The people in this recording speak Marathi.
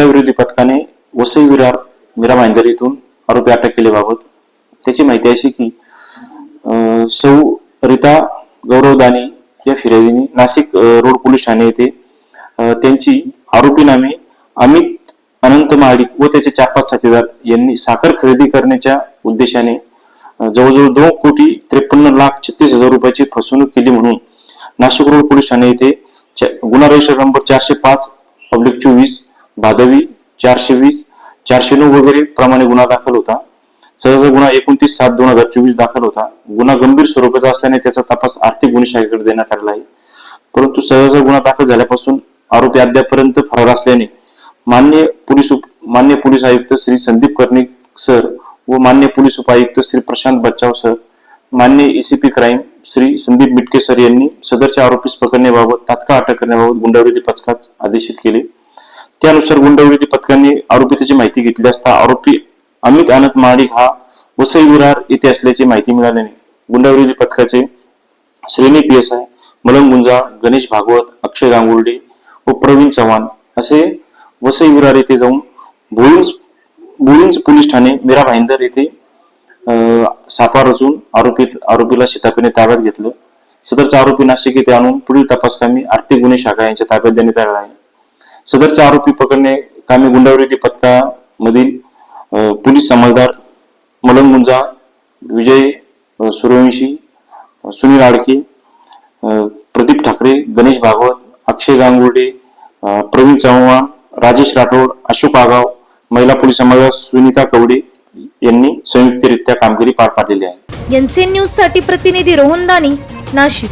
गुंडाविरोधी पथकाने वसई विरार मीरा भाईंदर येथून आरोपी अटक केल्याबाबत त्याची माहिती अशी की सौ रीता गौरव दानी या फिर्यादीने नाशिक रोड पोलीस ठाणे येथे त्यांची आरोपी नामे अमित अनंत महाडिक व त्याचे चार पाच साथीदार यांनी साखर खरेदी करण्याच्या उद्देशाने जवळजवळ दोन कोटी त्रेपन्न लाख छत्तीस हजार रुपयाची फसवणूक केली म्हणून नाशिक रोड पोलीस ठाणे येथे गुन्हा रजिस्टर नंबर चारशे पाच पब्लिक चोवीस भादवी चारशे वीस चारशे नऊ वगैरे प्रमाणे गुन्हा दाखल होता. सहसा गुन्हा एकोणतीस सात दोन हजार चोवीस दाखल होता. गुन्हा गंभीर स्वरूपाचा असल्याने त्याचा तपास आर्थिक गुन्हे शाखेकडे देण्यात आलेला आहे. परंतु सहसा गुन्हा दाखल झाल्यापासून आरोपी अद्यापर्यंत फरार असल्याने मान्य पोलीस उप मान्य पोलीस आयुक्त श्री संदीप कर्णिक सर व मान्य पोलीस उपायुक्त श्री प्रशांत बच्चाव सर मान्य ACP crime Shri Sandeep Mitke sir यांनी सदरच्या आरोपीस पकडण्याबाबत तात्काळ अटक करण्याबाबत गुंडाविरोधी पथकात आदेशित केले. त्यानुसार गुंडविरोधी पथकांनी आरोपी त्याची माहिती घेतली असता आरोपी अमित आनंद महाडिक हा वसई विरार येथे असल्याची माहिती मिळाल्याने गुंडाविरोधी पथकाचे श्रेणी पी एस आय मलंग गुंजाळ गणेश भागवत अक्षय गांगुर्डे व प्रवीण चव्हाण असे वसई विरार येथे जाऊन भोईंज भोईंज पोलीस ठाणे मीरा भाईंदर येथे सापा रचून आरोपीत आरोपीला शितापीने ताब्यात घेतलं. सदरचा आरोपी नाशिक येथे आणून पुढील तपासकामी आर्थिक गुन्हे शाखा यांच्या ताब्यात देण्यात आला आहे. सदरचे आरोपी पकडणे कामी गुंडाविरोधी पथकामधील पोलीस समजदार मलन गुंजा विजय सुरवंशी सूर्यवंशी सुनील आडके प्रदीप ठाकरे गणेश भागवत अक्षय गांगुर्डे प्रवीण चव्हाण राजेश राठोड अशोक आगाव महिला पोलीस समाजात सुनीता कवडे यांनी संयुक्तरित्या कामगिरी पार पाडलेली आहे. एनसीएन न्यूजसाठी प्रतिनिधी रोहन दानी नाशिक.